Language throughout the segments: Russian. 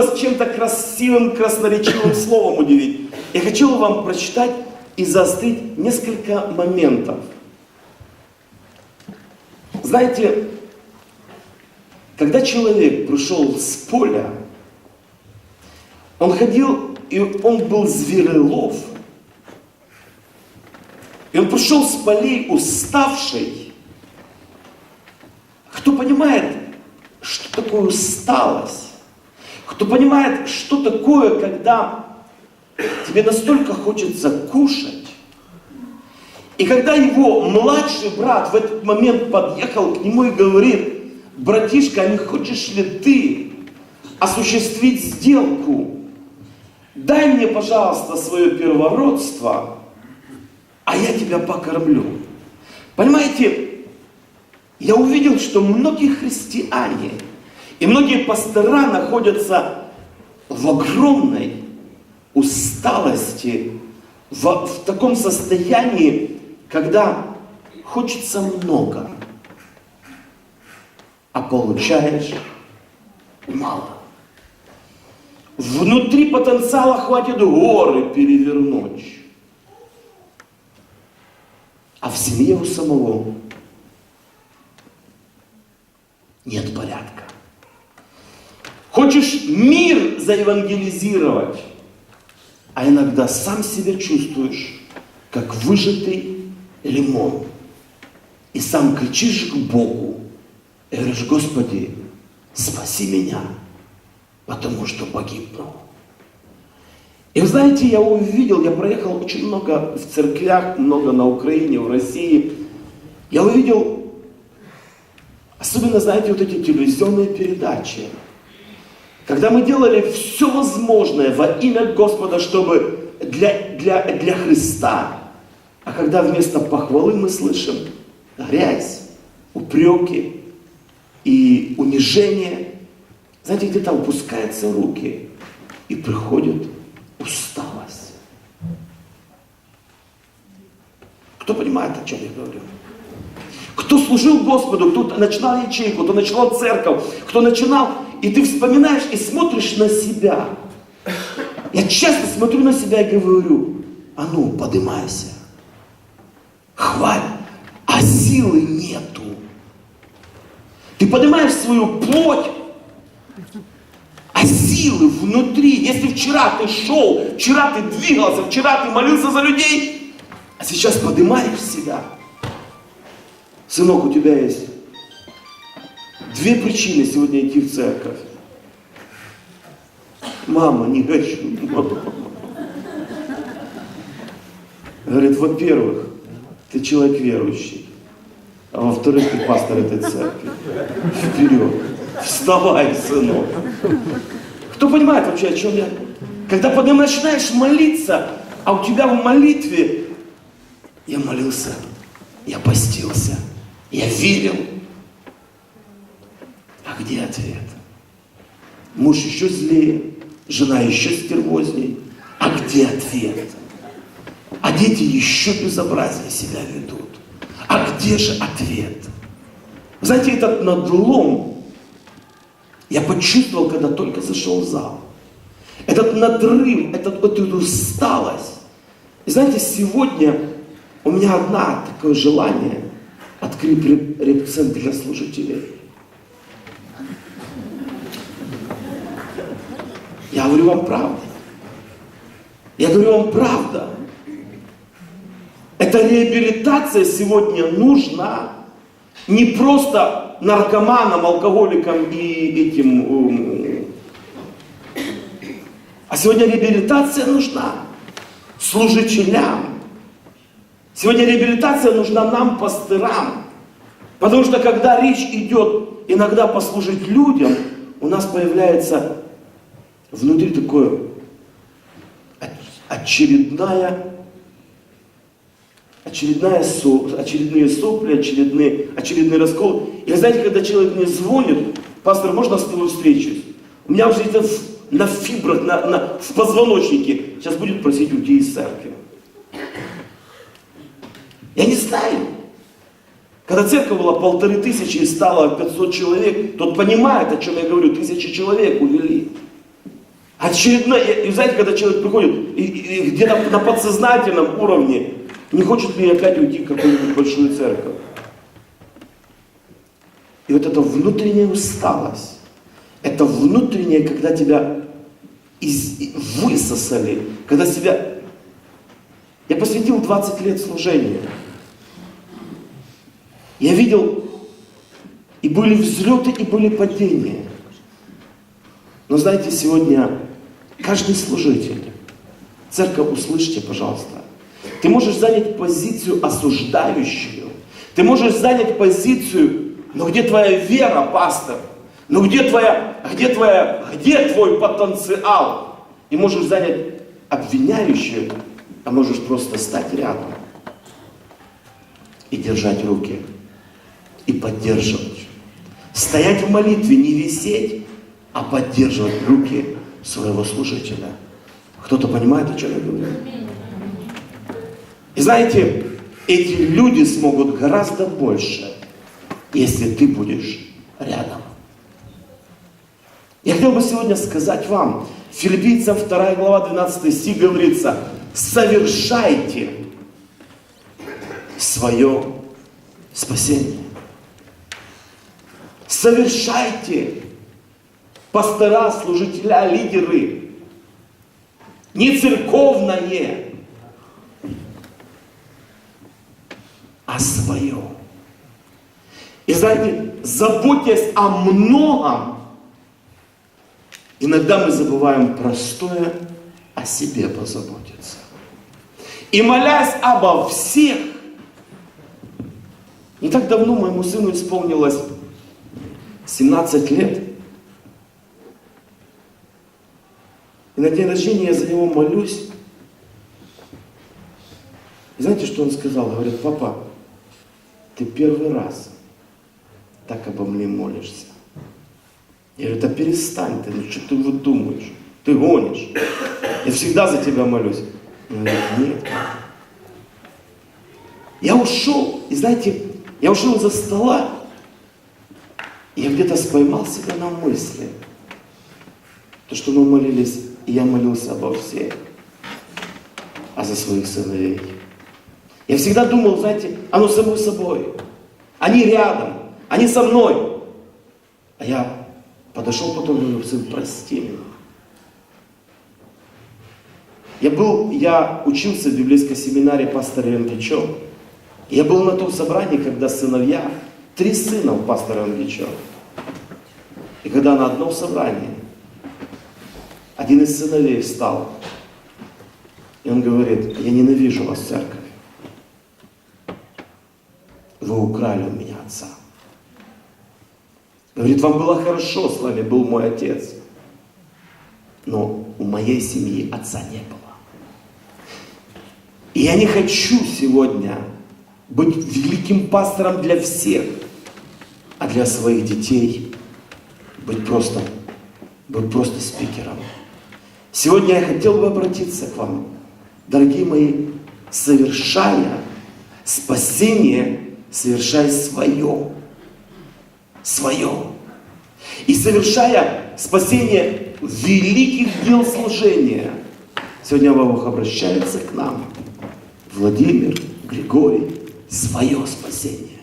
вас чем-то красивым, красноречивым словом удивить. Я хочу вам прочитать и заострить несколько моментов. Знаете, когда человек пришел с поля, он ходил, и он был зверолов. И он пришел с полей уставший. Кто понимает, что такое усталость? Кто понимает, что такое, когда тебе настолько хочется кушать, и когда его младший брат в этот момент подъехал к нему и говорит, братишка, а не хочешь ли ты осуществить сделку? Дай мне, пожалуйста, свое первородство, а я тебя покормлю. Понимаете, я увидел, что многие христиане и многие пастора находятся в огромной усталости, в, в таком состоянии, когда хочется много, а получаешь мало. Внутри потенциала хватит горы перевернуть. А в семье у самого нет порядка. Хочешь мир заевангелизировать, а иногда сам себя чувствуешь, как выжатый лимон. И сам кричишь к Богу и говоришь, Господи, спаси меня, потому что погибну. И вы знаете, я увидел, я проехал очень много в церквях, много на Украине, в России. Я увидел, особенно, знаете, вот эти телевизионные передачи, когда мы делали все возможное во имя Господа, чтобы для, для, для Христа, а когда вместо похвалы мы слышим грязь, упреки и унижение, знаете, где-то опускаются руки и приходит усталость. Кто понимает, о чем я говорю? Кто служил Господу, кто начинал ячейку, кто начинал церковь, кто начинал, и ты вспоминаешь и смотришь на себя. Я часто смотрю на себя и говорю, а ну, подымайся. Хваль, а силы нету. Ты поднимаешь свою плоть, а силы внутри. Если вчера ты шел, вчера ты двигался, вчера ты молился за людей, а сейчас поднимаешь себя. Сынок, у тебя есть две причины сегодня идти в церковь. Мама, не хочу. Говорит, во-первых, ты человек верующий. А во-вторых, ты пастор этой церкви. Вперед. Вставай, сынок. Кто понимает вообще, о чем я? Когда потом начинаешь молиться, а у тебя в молитве я молился, я постился, я верил. Где ответ? Муж еще злее, жена еще стервозней. А где ответ? А дети еще безобразнее себя ведут. А где же ответ? Знаете, этот надлом я почувствовал, когда только зашел в зал. Этот надрыв, этот, эту усталость. И знаете, сегодня у меня одна такое желание открыть реп-центр для служителей. Я говорю вам правду. Я говорю вам правда. Эта реабилитация сегодня нужна не просто наркоманам, алкоголикам и этим... А сегодня реабилитация нужна служителям. Сегодня реабилитация нужна нам, пастырам. Потому что когда речь идет иногда послужить людям, у нас появляется внутри такое очередная очередная со, очередные сопли, очередные, очередный раскол. И знаете, когда человек мне звонит, пастор, можно с тобой встречусь? У меня уже это на фибрах, на, на, в позвоночнике. Сейчас будет просить уйти из церкви. Я не знаю. Когда церковь была полторы тысячи и стало 500 человек, тот понимает, о чем я говорю, тысячи человек увели. Очередно, и, и знаете, когда человек приходит, и, и, и где-то на подсознательном уровне, не хочет ли опять уйти в какую-нибудь большую церковь. И вот эта внутренняя усталость, это внутреннее, когда тебя из, высосали, когда себя... Я посвятил 20 лет служению. Я видел, и были взлеты, и были падения. Но знаете, сегодня каждый служитель, церковь, услышьте, пожалуйста, ты можешь занять позицию осуждающую, ты можешь занять позицию, но где твоя вера, пастор? Ну где твоя, где твоя, где твой потенциал? И можешь занять обвиняющую, а можешь просто стать рядом и держать руки, и поддерживать. Стоять в молитве, не висеть, а поддерживать руки своего служителя. Кто-то понимает, о чем я говорю? И знаете, эти люди смогут гораздо больше, если ты будешь рядом. Я хотел бы сегодня сказать вам, Филиппийцам 2 глава 12 стих говорится, совершайте свое спасение. Совершайте пастора, служителя, лидеры. Не церковное, а свое. И знаете, заботясь о многом, иногда мы забываем простое о себе позаботиться. И молясь обо всех, не так давно моему сыну исполнилось 17 лет. И на день рождения я за него молюсь. И знаете, что он сказал? Говорит, папа, ты первый раз так обо мне молишься. Я говорю, да перестань ты, ну что ты вот думаешь? Ты гонишь. Я всегда за тебя молюсь. Он говорит, нет. Я ушел, и знаете, я ушел за стола, и я где-то споймал себя на мысли, то, что мы молились, и я молился обо всех, а за своих сыновей. Я всегда думал, знаете, оно само собой. Они рядом, они со мной. А я подошел потом и говорю, сын, прости меня. Я был, я учился в библейской семинаре пастора Ильича. Я был на том собрании, когда сыновья, три сына у пастора Ильича. И когда на одном собрании один из сыновей встал, и он говорит, я ненавижу вас, церковь. Вы украли у меня отца. Говорит, вам было хорошо, с вами был мой отец. Но у моей семьи отца не было. И я не хочу сегодня быть великим пастором для всех, а для своих детей быть просто, быть просто спикером. Сегодня я хотел бы обратиться к вам, дорогие мои, совершая спасение, совершай свое. Свое. И совершая спасение великих дел служения. Сегодня Бог обращается к нам. Владимир, Григорий, свое спасение.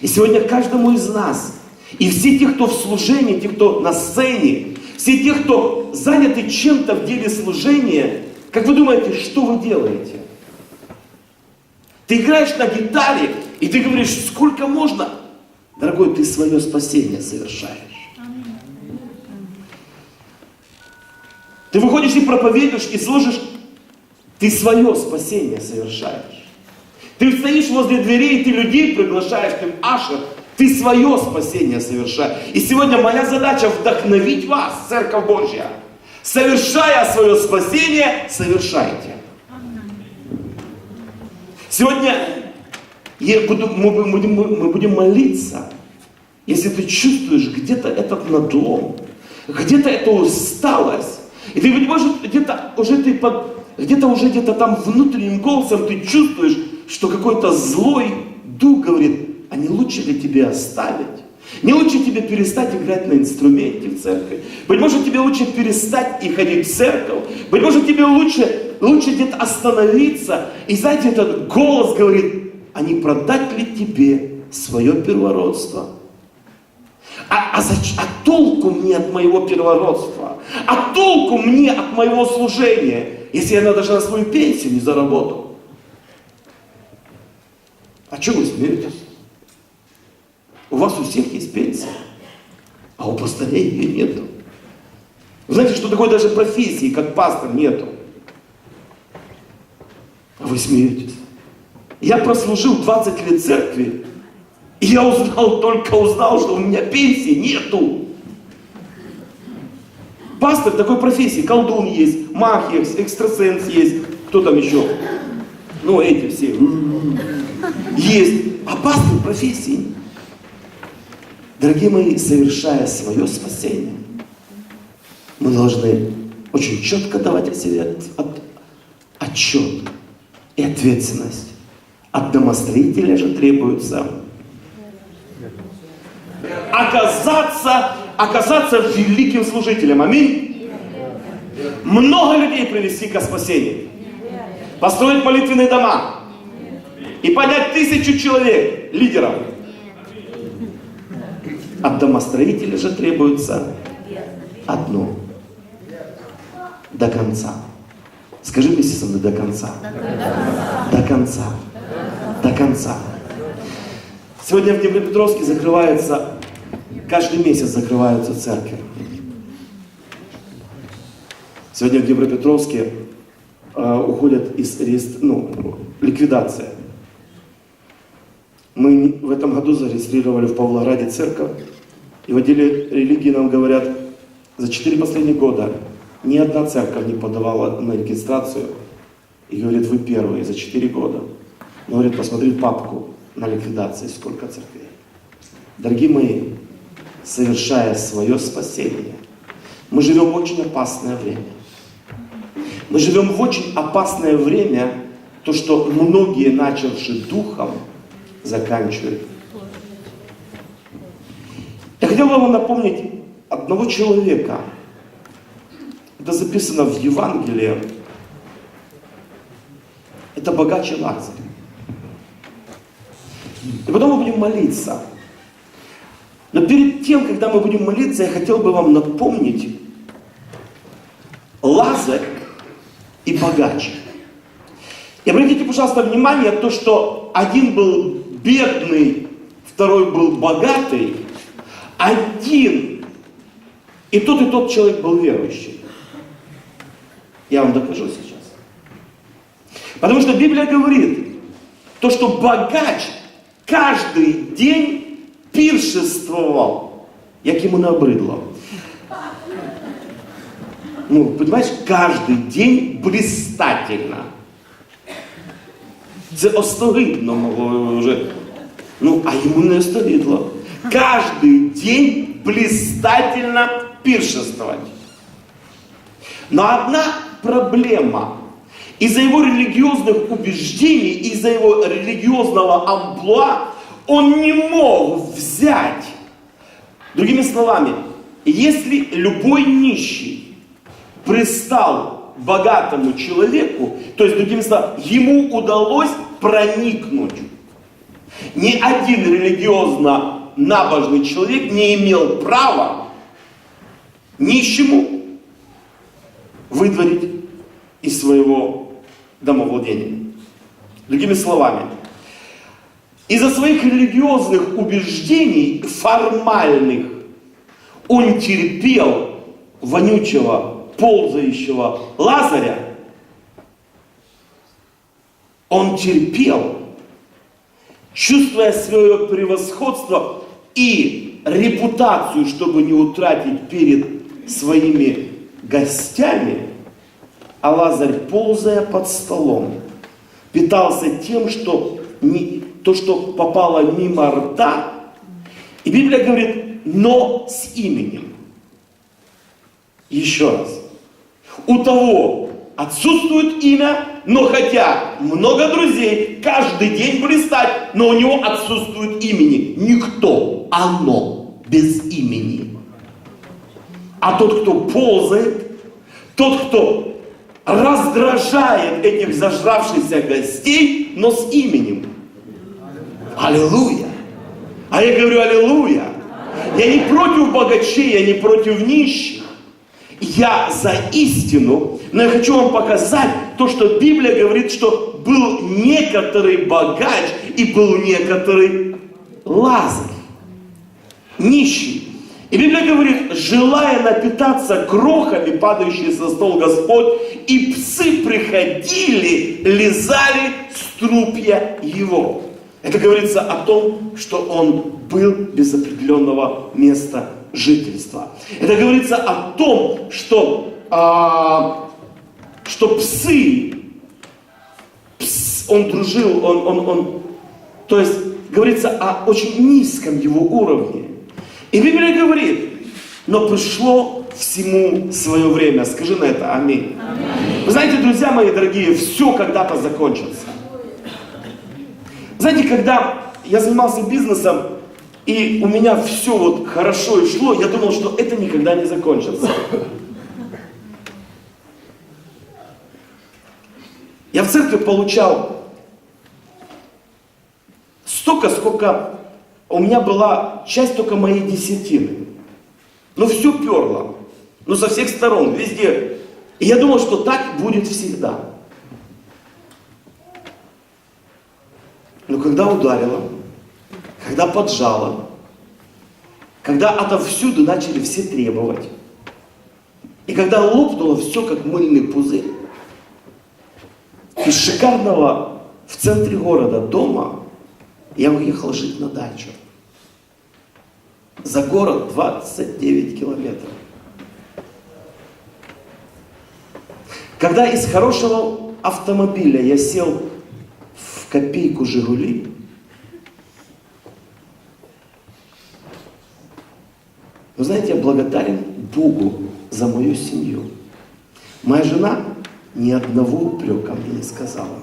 И сегодня каждому из нас, и все те, кто в служении, те, кто на сцене, все те, кто заняты чем-то в деле служения, как вы думаете, что вы делаете? Ты играешь на гитаре, и ты говоришь, сколько можно? Дорогой, ты свое спасение совершаешь. Ты выходишь и проповедуешь, и служишь, ты свое спасение совершаешь. Ты стоишь возле дверей, ты людей приглашаешь, ты ашер, ты свое спасение совершаешь. И сегодня моя задача вдохновить вас, Церковь Божья. Совершая свое спасение, совершайте. Сегодня мы будем, мы будем молиться, если ты чувствуешь где-то этот надлом, где-то эта усталость, и ты, может, где-то уже ты под, где-то уже где-то там внутренним голосом ты чувствуешь, что какой-то злой дух говорит, а не лучше ли тебе оставить? Не лучше тебе перестать играть на инструменте в церкви. Быть может, тебе лучше перестать и ходить в церковь. Быть может, тебе лучше, лучше где-то остановиться. И знаете, этот голос говорит, а не продать ли тебе свое первородство? А, а, зач, а толку мне от моего первородства? А толку мне от моего служения, если я даже на свою пенсию не заработал? А что вы смеетесь? У вас у всех есть пенсия, а у пастырей ее нету. Вы знаете, что такое даже профессии, как пастор, нету. А вы смеетесь. Я прослужил 20 лет церкви, и я узнал, только узнал, что у меня пенсии нету. Пастор такой профессии, колдун есть, маг есть, экстрасенс есть, кто там еще? Ну, эти все. Есть. А пастор профессии Дорогие мои, совершая свое спасение, мы должны очень четко давать о себе от, отчет и ответственность. От домостроителя же требуется оказаться, оказаться великим служителем. Аминь. Много людей привести к спасению. Построить молитвенные дома. И поднять тысячу человек, лидеров. От домостроителя же требуется одно. До конца. Скажи вместе со мной до конца. До конца. До конца. Сегодня в Днепропетровске закрывается, каждый месяц закрываются церкви. Сегодня в Днепропетровске э, уходят из ну, ликвидация. Мы в этом году зарегистрировали в Павлограде церковь, и в отделе религии нам говорят, за четыре последних года ни одна церковь не подавала на регистрацию. И говорит, вы первые за четыре года. Но говорит, посмотри папку на ликвидации, сколько церквей. Дорогие мои, совершая свое спасение, мы живем в очень опасное время. Мы живем в очень опасное время, то, что многие, начавшие духом, заканчивают хотел бы вам напомнить одного человека. Это записано в Евангелии. Это богаче Лазарь. И потом мы будем молиться. Но перед тем, когда мы будем молиться, я хотел бы вам напомнить Лазарь и богач. И обратите, пожалуйста, внимание, то, что один был бедный, второй был богатый, один. И тот, и тот человек был верующий. Я вам докажу сейчас. Потому что Библия говорит, то, что богач каждый день пиршествовал, як ему набрыдло. Ну, понимаешь, каждый день блистательно. Це остогидно могло вже. Ну, а йому не остогидло каждый день блистательно пиршествовать. Но одна проблема. Из-за его религиозных убеждений, из-за его религиозного амплуа, он не мог взять. Другими словами, если любой нищий пристал богатому человеку, то есть, другими словами, ему удалось проникнуть. Ни один религиозно набожный человек не имел права нищему выдворить из своего домовладения. Другими словами, из-за своих религиозных убеждений, формальных, он терпел вонючего, ползающего Лазаря, он терпел, чувствуя свое превосходство, и репутацию, чтобы не утратить перед своими гостями, а Лазарь, ползая под столом, питался тем, что не, то, что попало мимо рта, и Библия говорит, но с именем. Еще раз. У того отсутствует имя, но хотя много друзей, каждый день блистать, но у него отсутствует имени. Никто, оно. без имени. А тот, кто ползает, тот, кто раздражает этих зажравшихся гостей, но с именем. Аллилуйя. А я говорю, аллилуйя. Я не против богачей, я не против нищих. Я за истину, но я хочу вам показать то, что Библия говорит, что был некоторый богач и был некоторый Лазарь, нищий. И Библия говорит, желая напитаться крохами, падающие со стол Господь, и псы приходили, лизали струпья его. Это говорится о том, что он был без определенного места жительства. Это говорится о том, что, а, что псы, пс, он дружил, он, он, он, то есть говорится о очень низком его уровне. И Библия говорит, но пришло всему свое время. Скажи на это аминь. аминь. Вы знаете, друзья мои дорогие, все когда-то закончится. Знаете, когда я занимался бизнесом, и у меня все вот хорошо и шло, я думал, что это никогда не закончится. Я в церкви получал столько, сколько у меня была часть только моей десятины. Но все перло. Ну, со всех сторон, везде. И я думал, что так будет всегда. Но когда ударило, когда поджало, когда отовсюду начали все требовать, и когда лопнуло все, как мыльный пузырь, из шикарного в центре города дома я уехал жить на дачу. За город 29 километров. Когда из хорошего автомобиля я сел в копейку «Жигули», вы знаете, я благодарен Богу за мою семью. Моя жена ни одного упрека мне не сказала.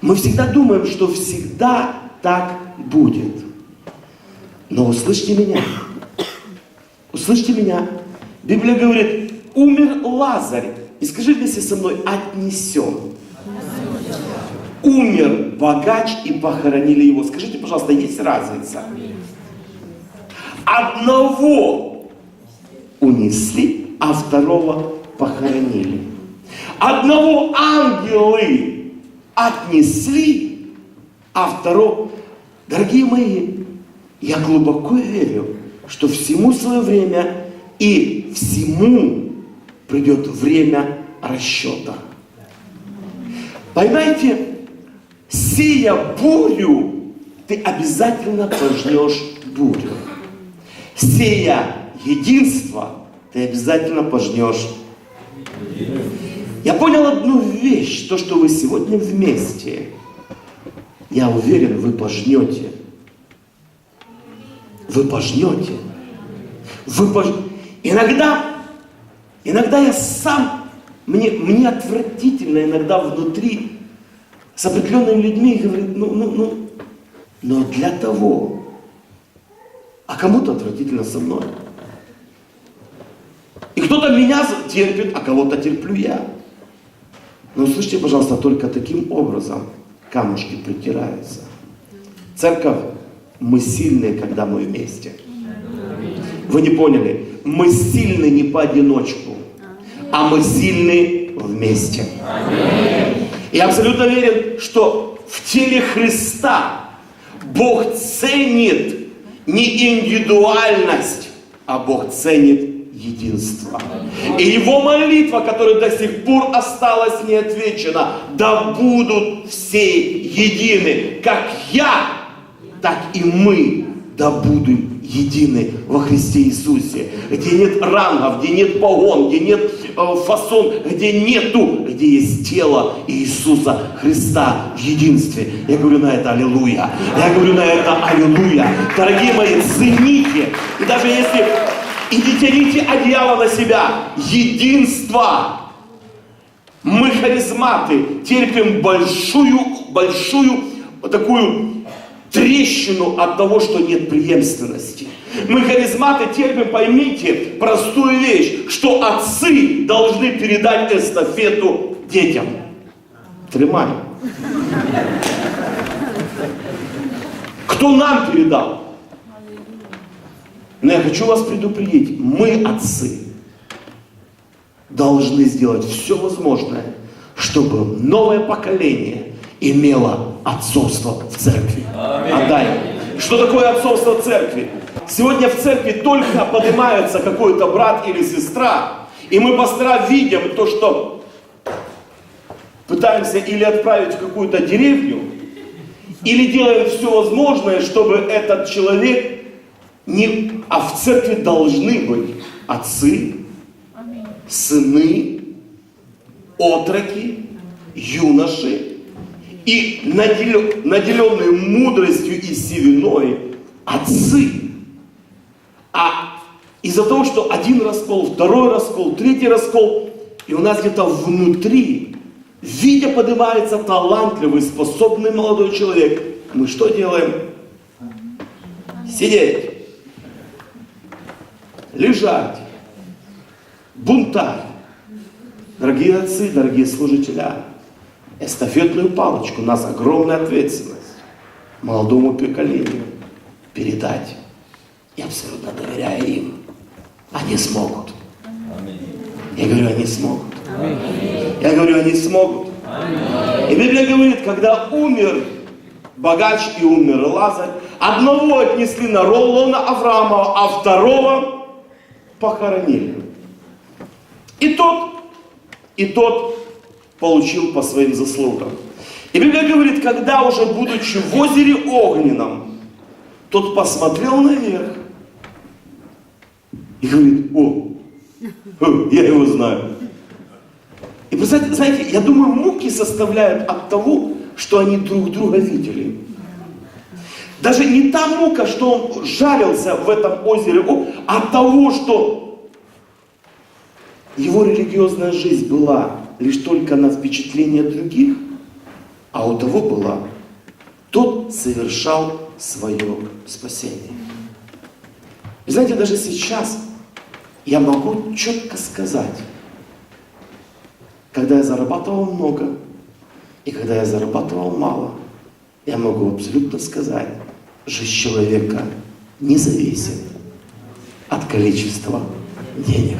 Мы всегда думаем, что всегда так будет. Но услышьте меня. Услышьте меня. Библия говорит, умер Лазарь. И скажи вместе со мной, отнесен. Умер богач и похоронили его. Скажите, пожалуйста, есть разница? Одного унесли, а второго похоронили. Одного ангелы отнесли, а второго... Дорогие мои, я глубоко верю, что всему свое время и всему придет время расчета. Поймайте, сея бурю, ты обязательно пожнешь бурю. Сея единство, ты обязательно пожнешь. Я понял одну вещь, то, что вы сегодня вместе, я уверен, вы пожнете. Вы пожнете. Вы пож... Иногда, иногда я сам, мне, мне отвратительно иногда внутри с определенными людьми говорит, ну, ну, ну, но для того, а кому-то отвратительно со мной. И кто-то меня терпит, а кого-то терплю я. Но услышьте, пожалуйста, только таким образом камушки притираются. Церковь, мы сильные, когда мы вместе. Вы не поняли? Мы сильны не поодиночку, а мы сильны вместе. Я абсолютно верен, что в теле Христа Бог ценит не индивидуальность, а Бог ценит единства. И его молитва, которая до сих пор осталась неотвечена, да будут все едины, как я, так и мы, да будем едины во Христе Иисусе. Где нет рангов, где нет погон, где нет э, фасон, где нету, где есть тело Иисуса Христа в единстве. Я говорю на это аллилуйя. Я говорю на это аллилуйя. Дорогие мои, цените. И даже если и не тяните одеяло на себя. Единство. Мы харизматы терпим большую, большую такую трещину от того, что нет преемственности. Мы харизматы терпим, поймите простую вещь, что отцы должны передать эстафету детям. Тримай. Кто нам передал? Но я хочу вас предупредить, мы, отцы, должны сделать все возможное, чтобы новое поколение имело отцовство в церкви. Отдай. Что такое отцовство в церкви? Сегодня в церкви только поднимается какой-то брат или сестра, и мы пастора видим то, что пытаемся или отправить в какую-то деревню, или делаем все возможное, чтобы этот человек не... А в церкви должны быть отцы, сыны, отроки, юноши и наделенные мудростью и силиной отцы. А из-за того, что один раскол, второй раскол, третий раскол, и у нас где-то внутри, видя поднимается талантливый, способный молодой человек, мы что делаем? Сидеть, лежать, бунтарь. Дорогие отцы, дорогие служители, эстафетную палочку, у нас огромная ответственность молодому поколению передать. Я абсолютно доверяю им. Они смогут. Я говорю, они смогут. Я говорю, они смогут. И Библия говорит, когда умер богач и умер Лазарь, одного отнесли на Роллона Авраама, а второго похоронили. И тот, и тот получил по своим заслугам. И Библия говорит, когда уже будучи в озере огненном, тот посмотрел наверх и говорит, о, я его знаю. И представьте, знаете, я думаю, муки составляют от того, что они друг друга видели. Даже не та мука, что он жарился в этом озере, а того, что его религиозная жизнь была лишь только на впечатление других, а у того была, тот совершал свое спасение. И знаете, даже сейчас я могу четко сказать, когда я зарабатывал много и когда я зарабатывал мало, я могу абсолютно сказать, жизнь человека не зависит от количества денег.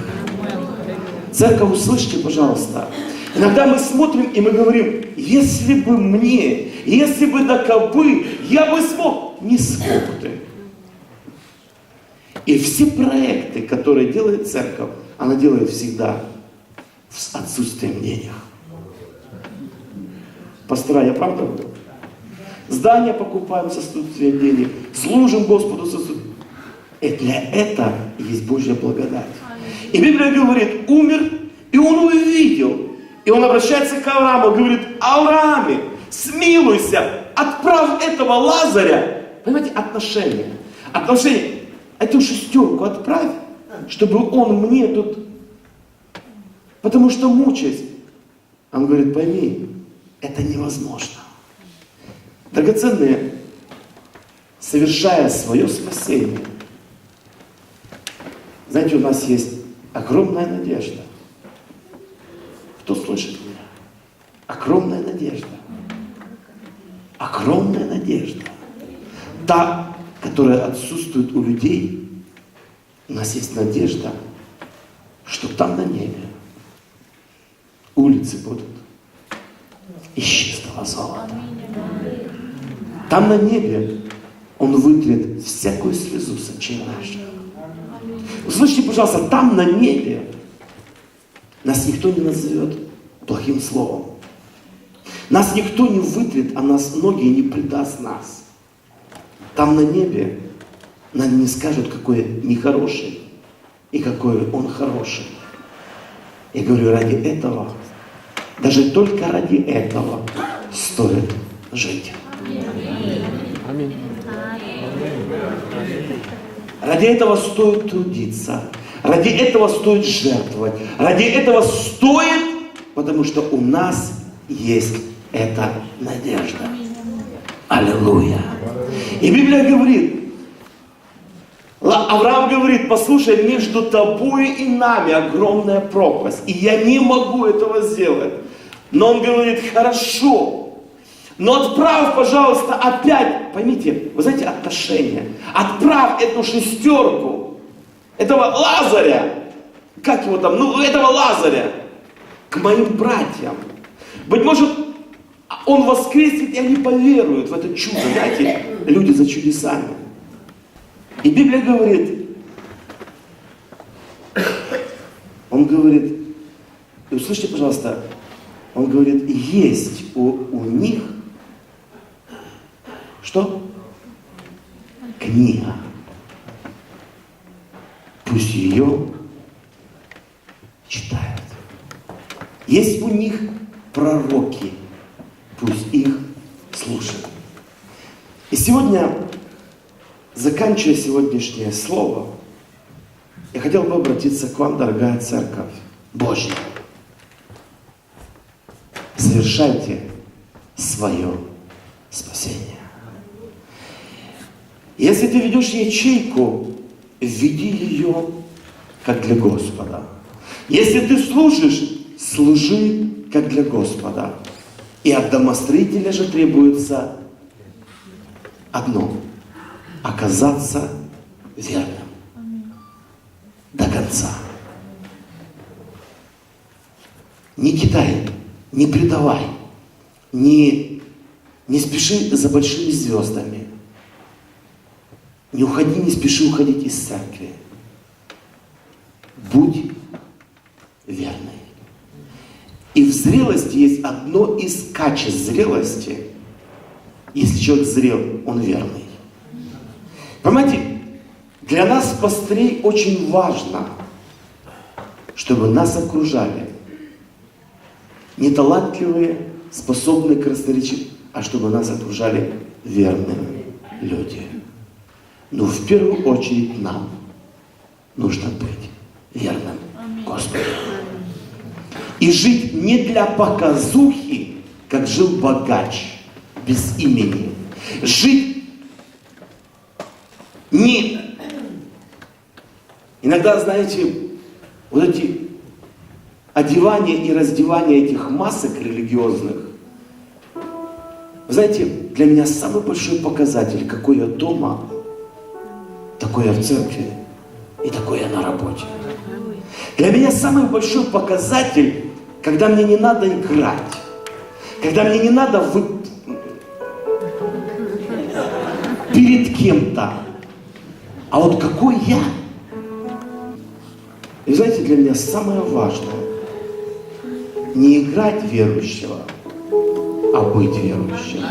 Церковь, услышьте, пожалуйста. Иногда мы смотрим и мы говорим, если бы мне, если бы до кобы, я бы смог. Не смог ты. И все проекты, которые делает церковь, она делает всегда с отсутствием денег. Пастора, я правда говорю? Здание покупаем с отсутствием денег, служим Господу с отсутствием. И для этого есть Божья благодать. И Библия говорит, умер, и он увидел. И он обращается к Аврааму, говорит, Аврааме, смилуйся, отправь этого Лазаря. Понимаете, отношения. Отношения эту шестерку отправь, чтобы он мне тут... Потому что мучаясь. Он говорит, пойми, это невозможно. Драгоценные, совершая свое спасение, знаете, у нас есть огромная надежда. Кто слышит меня? Огромная надежда. Огромная надежда. Та которая отсутствует у людей, у нас есть надежда, что там на небе улицы будут из чистого золота. Там на небе Он вытрет всякую слезу с очей наших. Услышьте, пожалуйста, там на небе нас никто не назовет плохим словом. Нас никто не вытрет, а нас многие не предаст нас. Там на небе нам не скажут, какой нехороший и какой он хороший. Я говорю, ради этого, даже только ради этого стоит жить. Аминь. Ради этого стоит трудиться. Ради этого стоит жертвовать. Ради этого стоит, потому что у нас есть эта надежда. Аллилуйя. И Библия говорит, Авраам говорит, послушай, между тобой и нами огромная пропасть, и я не могу этого сделать. Но он говорит, хорошо, но отправь, пожалуйста, опять, поймите, вы знаете, отношения, отправь эту шестерку, этого Лазаря, как его там, ну, этого Лазаря, к моим братьям. Быть может, он воскреснет, и они поверуют в это чудо. Знаете, люди за чудесами. И Библия говорит, он говорит, и услышьте, пожалуйста, он говорит, есть у, у них что? Книга. Пусть ее читают. Есть у них пророки, пусть их слушают. И сегодня, заканчивая сегодняшнее слово, я хотел бы обратиться к вам, дорогая церковь Божья. Совершайте свое спасение. Если ты ведешь ячейку, веди ее как для Господа. Если ты служишь, служи как для Господа. И от домостроителя же требуется одно – оказаться верным до конца. Не кидай, не предавай, не, не спеши за большими звездами. Не уходи, не спеши уходить из церкви. Будь верной. И в зрелости есть одно из качеств зрелости. Если человек зрел, он верный. Понимаете, для нас, пастырей, очень важно, чтобы нас окружали не талантливые, способные красноречить, а чтобы нас окружали верные люди. Но в первую очередь нам нужно быть верным Господу. И жить не для показухи, как жил богач, без имени. Жить не... Иногда, знаете, вот эти одевания и раздевания этих масок религиозных, знаете, для меня самый большой показатель, какой я дома, такой я в церкви и такой я на работе. Для меня самый большой показатель, когда мне не надо играть, когда мне не надо вы... перед кем-то, а вот какой я. И знаете, для меня самое важное не играть верующего, а быть верующим.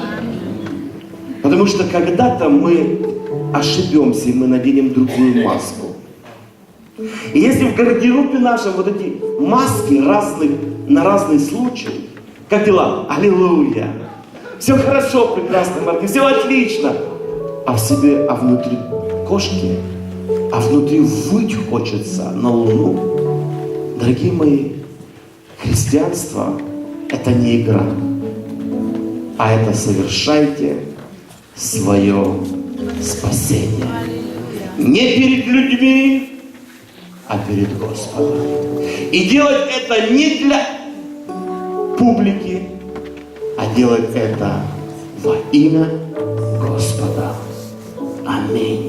Потому что когда-то мы ошибемся, и мы наденем другую маску. И если в гардеробе нашем вот эти маски разных, на разный случай, как дела? Аллилуйя! Все хорошо, прекрасно, Марки, все отлично. А в себе, а внутри кошки, а внутри выть хочется на луну. Дорогие мои, христианство – это не игра, а это совершайте свое Спасение Не перед людьми, а перед Господом. И делать это не для публики, а делать это во имя Господа. Аминь.